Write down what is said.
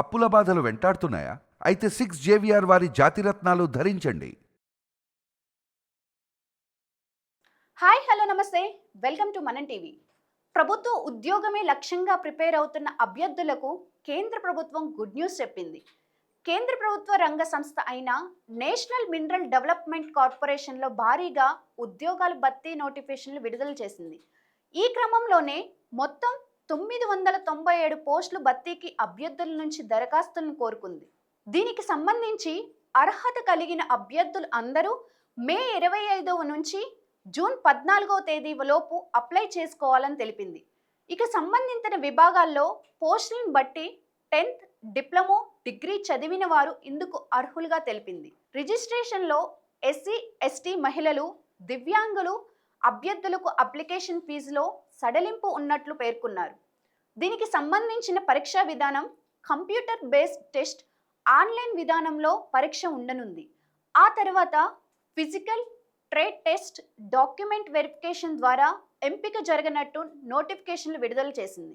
అప్పుల బాధలు వెంటాడుతున్నాయా? అయితే సిక్స్ జేవిఆర్ వారి జాతిరత్నాలు ధరించండి. హాయ్ హలో నమస్తే. వెల్కమ్ టు మనం టీవీ ప్రభుత్వ ఉద్యోగమే లక్ష్యంగా ప్రిపేర్ అవుతున్న అభ్యర్థులకు కేంద్ర ప్రభుత్వం గుడ్ న్యూస్ చెప్పింది. కేంద్ర ప్రభుత్వ రంగ సంస్థ అయిన నేషనల్ మినరల్ డెవలప్మెంట్ కార్పొరేషన్లో భారీగా ఉద్యోగాల భర్తీ నోటిఫికేషన్లు విడుదల చేసింది. ఈ క్రమంలోనే మొత్తం తొమ్మిది వందల తొంభై ఏడు పోస్టులు భర్తీకి అభ్యర్థుల నుంచి దరఖాస్తులను కోరుకుంది. దీనికి సంబంధించి అర్హత కలిగిన అభ్యర్థులు అందరూ మే ఇరవై ఐదవ నుంచి జూన్ పద్నాలుగవ తేదీ లోపు అప్లై చేసుకోవాలని తెలిపింది. ఇక సంబంధించిన విభాగాల్లో పోస్టులను బట్టి టెన్త్ డిప్లొమో డిగ్రీ చదివిన వారు ఇందుకు అర్హులుగా తెలిపింది. రిజిస్ట్రేషన్లో ఎస్సీ ఎస్టీ మహిళలు దివ్యాంగులు అభ్యర్థులకు అప్లికేషన్ ఫీజులో సడలింపు ఉన్నట్లు పేర్కొన్నారు. దీనికి సంబంధించిన పరీక్షా విధానం కంప్యూటర్ బేస్డ్ టెస్ట్ ఆన్లైన్ విధానంలో పరీక్ష ఉండనుంది. ఆ తర్వాత physical trade test document verification ద్వారా ఎంపిక జరగనట్టు నోటిఫికేషన్లు విడుదల చేసింది.